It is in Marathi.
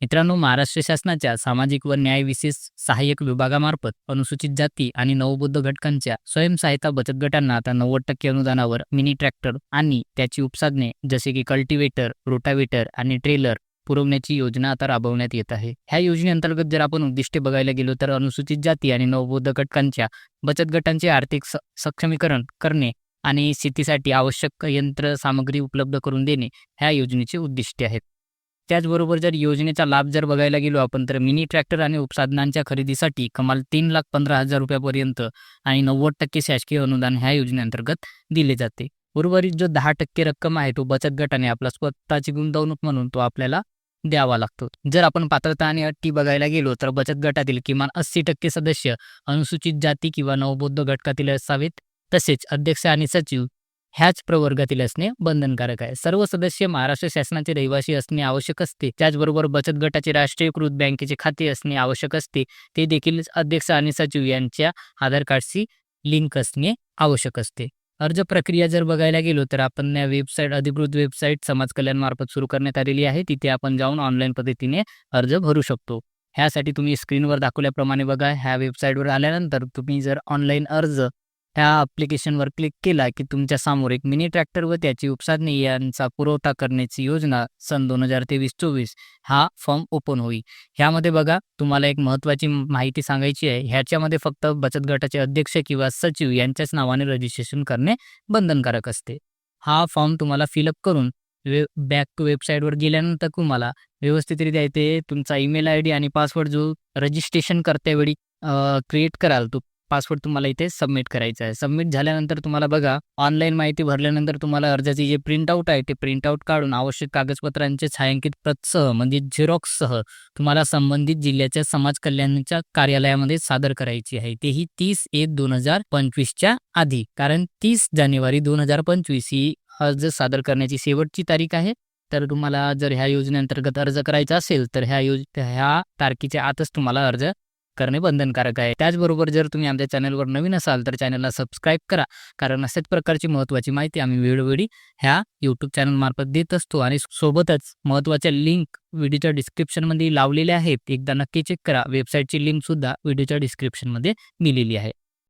मित्रांनो महाराष्ट्र शासनाच्या सामाजिक व न्याय विशेष सहाय्यक विभागामार्फत अनुसूचित जाती आणि नवबुद्ध घटकांच्या स्वयंसहायता बचत गटांना आता नव्वद टक्के अनुदानावर मिनी ट्रॅक्टर आणि त्याची उपसाधने जसे की कल्टिवेटर रोटावेटर आणि ट्रेलर पुरवण्याची योजना आता राबवण्यात येत आहे. ह्या योजनेअंतर्गत जर आपण उद्दिष्टे बघायला गेलो तर अनुसूचित जाती आणि नवबौद्ध घटकांच्या बचत गटांचे आर्थिक सक्षमीकरण करणे आणि शेतीसाठी आवश्यक यंत्र सामग्री उपलब्ध करून देणे ह्या योजनेचे उद्दिष्टे आहेत. त्याचबरोबर जर योजनेचा लाभ जर बघायला गेलो आपण तर मिनी ट्रॅक्टर आणि उपसाधनांच्या खरेदीसाठी कमाल तीन लाख पंधरा हजार रुपयापर्यंत आणि नव्वद टक्के शासकीय अनुदान ह्या योजनेअंतर्गत दिले जाते. उर्वरित जो दहा टक्के रक्कम आहे तो बचत गटाने आपला स्वतःची गुंतवणूक म्हणून तो आपल्याला द्यावा लागतो. जर आपण पात्रता आणि अटी बघायला गेलो तर बचत गटातील किमान अस्सी टक्के सदस्य अनुसूचित जाती किंवा नवबौद्ध घटकातील असावेत. तसेच अध्यक्ष आणि सचिव ह्याच प्रवर्गातील असणे बंधनकारक आहे. सर्व सदस्य महाराष्ट्र शासनाचे रहिवासी असणे आवश्यक असते. त्याचबरोबर बचत गटाचे राष्ट्रीयकृत बँकेचे खाते असणे आवश्यक असते. ते देखील अध्यक्ष आणि सचिव यांच्या आधार कार्डशी लिंक असणे आवश्यक असते. अर्ज प्रक्रिया जर बघायला गेलो तर आपण या वेबसाईट अधिकृत वेबसाईट समाज कल्याण मार्फत सुरू करण्यात आलेली आहे. तिथे आपण जाऊन ऑनलाईन पद्धतीने अर्ज भरू शकतो. ह्यासाठी तुम्ही स्क्रीनवर दाखवल्याप्रमाणे बघा. ह्या वेबसाईटवर आल्यानंतर तुम्ही जर ऑनलाईन अर्ज ह्या ॲप्लिकेशनवर क्लिक केला की तुमच्यासमोर एक मिनी ट्रॅक्टर व त्याची उपसाधने यांचा पुरवठा करण्याची योजना सन दोन हजार तेवीस चोवीस हा फॉर्म ओपन होईल. ह्यामध्ये बघा तुम्हाला एक महत्त्वाची माहिती सांगायची आहे. ह्याच्यामध्ये फक्त बचत गटाचे अध्यक्ष किंवा सचिव यांच्याच नावाने रजिस्ट्रेशन करणे बंधनकारक असते. हा फॉर्म तुम्हाला फिलअप करून वे बॅक वेबसाईटवर गेल्यानंतर तुम्हाला व्यवस्थितरित्या इथे तुमचा ईमेल आय डी आणि पासवर्ड जो रजिस्ट्रेशन करतेवेळी क्रिएट कराल तो पासपोर्ट तुम्हाला इथे सबमिट करायचा आहे. सबमिट झाल्यानंतर तुम्हाला बघा ऑनलाईन माहिती भरल्यानंतर तुम्हाला अर्जाची जे प्रिंटआउट आहे ते प्रिंटआउट काढून आवश्यक कागदपत्रांचे छायांकित प्रतसह म्हणजे झेरॉक्ससह तुम्हाला संबंधित जिल्ह्याच्या समाज कल्याणच्या कार्यालयामध्ये सादर करायची आहे. तेही तीस एक दोन हजार पंचवीसच्या आधी कारण तीस जानेवारी दोन हजार पंचवीस ही अर्ज सादर करण्याची शेवटची तारीख आहे. तर तुम्हाला जर ह्या योजनेअंतर्गत अर्ज करायचा असेल तर ह्या योज ह्या तारखेच्या आतच तुम्हाला अर्ज करणे बंधनकारक आहे. त्याचबरोबर जर तुम्ही आमच्या चॅनलवर नवीन असाल तर चॅनलला सबस्क्राईब करा. कारण अशाच प्रकारची महत्त्वाची माहिती आम्ही वेळोवेळी ह्या यूट्यूब चॅनलमार्फत देत असतो. आणि सोबतच महत्त्वाच्या लिंक व्हिडिओच्या डिस्क्रिप्शनमध्ये लावलेल्या आहेत. एकदा नक्की चेक करा. वेबसाईटची लिंकसुद्धा व्हिडिओच्या डिस्क्रिप्शनमध्ये दिलेली आहे.